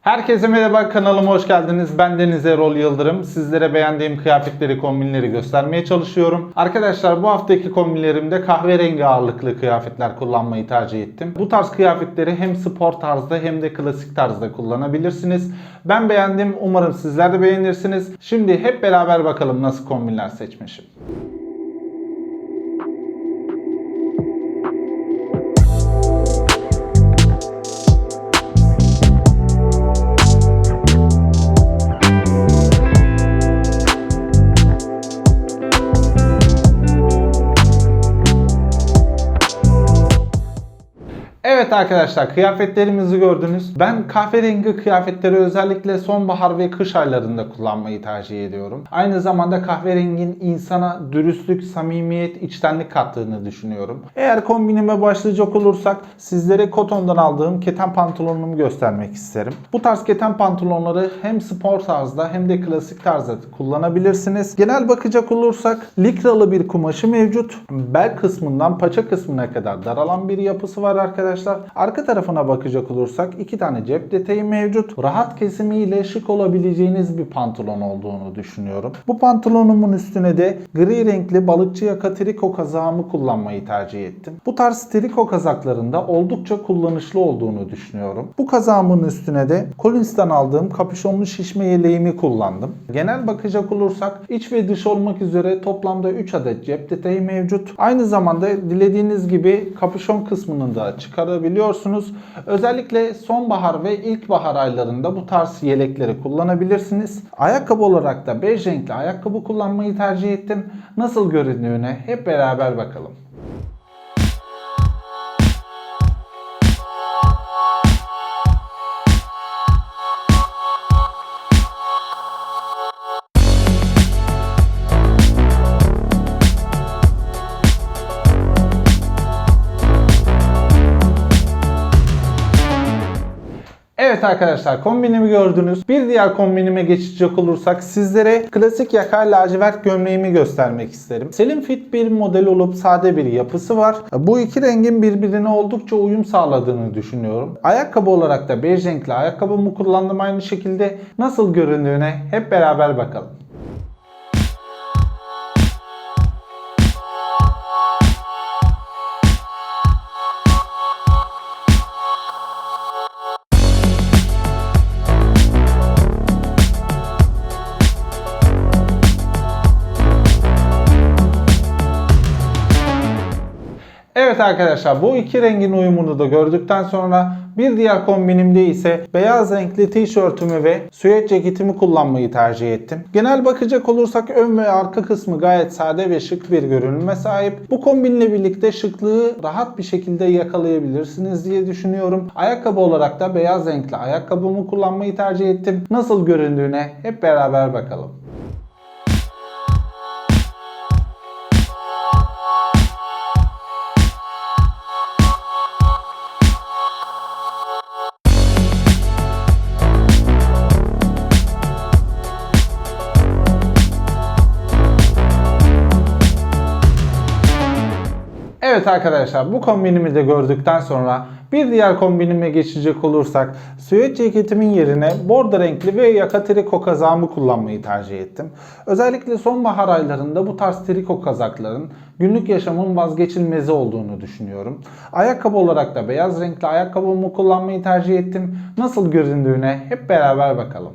Herkese merhaba kanalıma hoş geldiniz. Ben Deniz Erol Yıldırım. Sizlere beğendiğim kıyafetleri, kombinleri göstermeye çalışıyorum. Arkadaşlar bu haftaki kombinlerimde kahverengi ağırlıklı kıyafetler kullanmayı tercih ettim. Bu tarz kıyafetleri hem spor tarzda hem de klasik tarzda kullanabilirsiniz. Ben beğendim. Umarım sizler de beğenirsiniz. Şimdi hep beraber bakalım nasıl kombinler seçmişim. Evet arkadaşlar kıyafetlerimizi gördünüz. Ben kahverengi kıyafetleri özellikle sonbahar ve kış aylarında kullanmayı tercih ediyorum. Aynı zamanda kahverengin insana dürüstlük, samimiyet, içtenlik kattığını düşünüyorum. Eğer kombinime başlayacak olursak sizlere kotondan aldığım keten pantolonumu göstermek isterim. Bu tarz keten pantolonları hem spor tarzda hem de klasik tarzda kullanabilirsiniz. Genel bakacak olursak likralı bir kumaşı mevcut. Bel kısmından paça kısmına kadar daralan bir yapısı var arkadaşlar. Arka tarafına bakacak olursak iki tane cep detayı mevcut. Rahat kesimiyle şık olabileceğiniz bir pantolon olduğunu düşünüyorum. Bu pantolonumun üstüne de gri renkli balıkçı yaka triko kazağımı kullanmayı tercih ettim. Bu tarz triko kazaklarında oldukça kullanışlı olduğunu düşünüyorum. Bu kazağımın üstüne de Collins'ten aldığım kapüşonlu şişme yeleğimi kullandım. Genel bakacak olursak iç ve dış olmak üzere toplamda 3 adet cep detayı mevcut. Aynı zamanda dilediğiniz gibi kapüşon kısmını da çıkarabiliyorsunuz. Özellikle sonbahar ve ilkbahar aylarında bu tarz yelekleri kullanabilirsiniz. Ayakkabı olarak da bej renkli ayakkabı kullanmayı tercih ettim. Nasıl göründüğüne hep beraber bakalım. Evet arkadaşlar kombinimi gördünüz. Bir diğer kombinime geçecek olursak sizlere klasik yaka lacivert gömleğimi göstermek isterim. Slim fit bir model olup sade bir yapısı var. Bu iki rengin birbirine oldukça uyum sağladığını düşünüyorum. Ayakkabı olarak da bej renkli ayakkabımı kullandım aynı şekilde. Nasıl göründüğüne hep beraber bakalım. Evet arkadaşlar bu iki rengin uyumunu da gördükten sonra bir diğer kombinimde ise beyaz renkli tişörtümü ve süet ceketimi kullanmayı tercih ettim. Genel bakacak olursak ön ve arka kısmı gayet sade ve şık bir görünüme sahip. Bu kombinle birlikte şıklığı rahat bir şekilde yakalayabilirsiniz diye düşünüyorum. Ayakkabı olarak da beyaz renkli ayakkabımı kullanmayı tercih ettim. Nasıl göründüğüne hep beraber bakalım. Evet arkadaşlar bu kombinimi de gördükten sonra bir diğer kombinime geçecek olursak süet ceketimin yerine bordo renkli ve yaka triko kazağımı kullanmayı tercih ettim. Özellikle sonbahar aylarında bu tarz triko kazakların günlük yaşamın vazgeçilmezi olduğunu düşünüyorum. Ayakkabı olarak da beyaz renkli ayakkabımı kullanmayı tercih ettim. Nasıl göründüğüne hep beraber bakalım.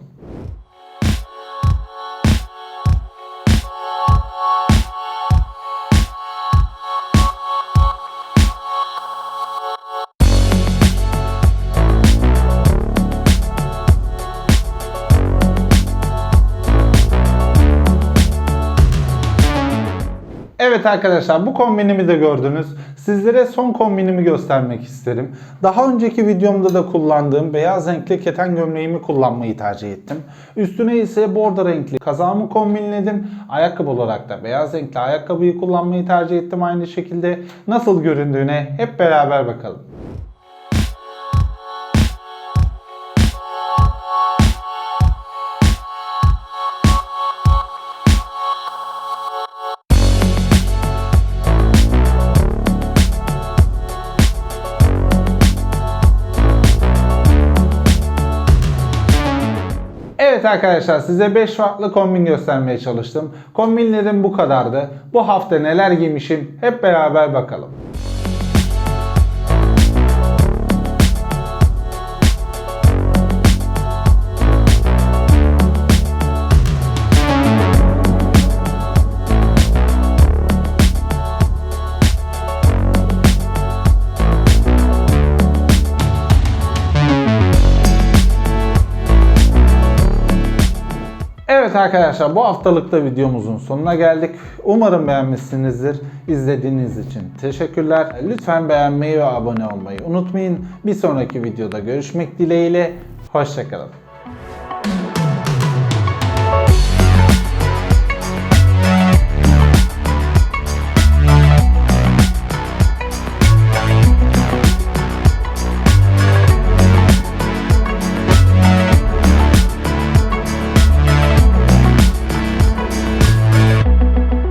Evet arkadaşlar bu kombinimi de gördünüz. Sizlere son kombinimi göstermek isterim. Daha önceki videomda da kullandığım beyaz renkli keten gömleğimi kullanmayı tercih ettim. Üstüne ise bordo renkli kazağımı kombinledim. Ayakkabı olarak da beyaz renkli ayakkabıyı kullanmayı tercih ettim aynı şekilde. Nasıl göründüğüne hep beraber bakalım. Arkadaşlar size 5 farklı kombin göstermeye çalıştım. Kombinlerim bu kadardı. Bu hafta neler giymişim hep beraber bakalım. Evet arkadaşlar bu haftalıkta videomuzun sonuna geldik. Umarım beğenmişsinizdir. İzlediğiniz için teşekkürler. Lütfen beğenmeyi ve abone olmayı unutmayın. Bir sonraki videoda görüşmek dileğiyle. Hoşçakalın.